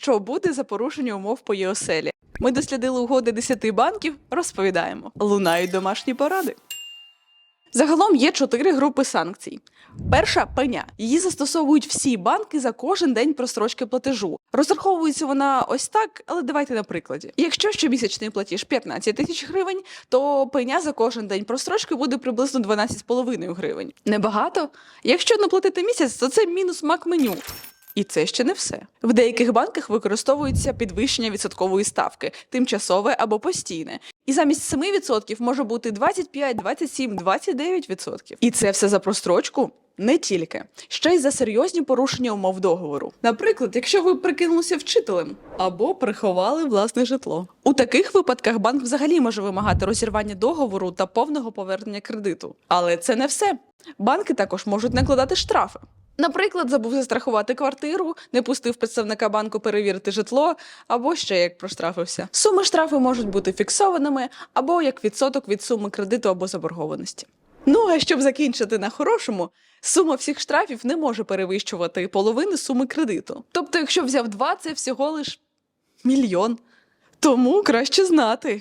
що буде за порушення умов по ЄОСЕЛі. Ми дослідили угоди 10 банків, розповідаємо. Лунають домашні поради. Загалом є чотири групи санкцій. Перша пеня. Її застосовують всі банки за кожен день просрочки платежу. Розраховується вона ось так, але давайте на прикладі. Якщо щомісячний платіж 15 тисяч гривень, то пеня за кожен день просрочки буде приблизно 12,5 гривень. Небагато. Якщо не платити місяць, то це мінус мак меню. І це ще не все. В деяких банках використовується підвищення відсоткової ставки, тимчасове або постійне. І замість 7% може бути 25, 27, 29%. І це все за прострочку. Не тільки ще й за серйозні порушення умов договору. Наприклад, якщо ви прикинулися вчителем або приховали власне житло. У таких випадках банк взагалі може вимагати розірвання договору та повного повернення кредиту. Але це не все. Банки також можуть накладати штрафи. Наприклад, забув застрахувати квартиру, не пустив представника банку перевірити житло, або ще як проштрафився. Суми штрафу можуть бути фіксованими, або як відсоток від суми кредиту або заборгованості. Ну а щоб закінчити на хорошому, сума всіх штрафів не може перевищувати половини суми кредиту. Тобто, якщо взяв два, це всього лиш мільйон. Тому краще знати.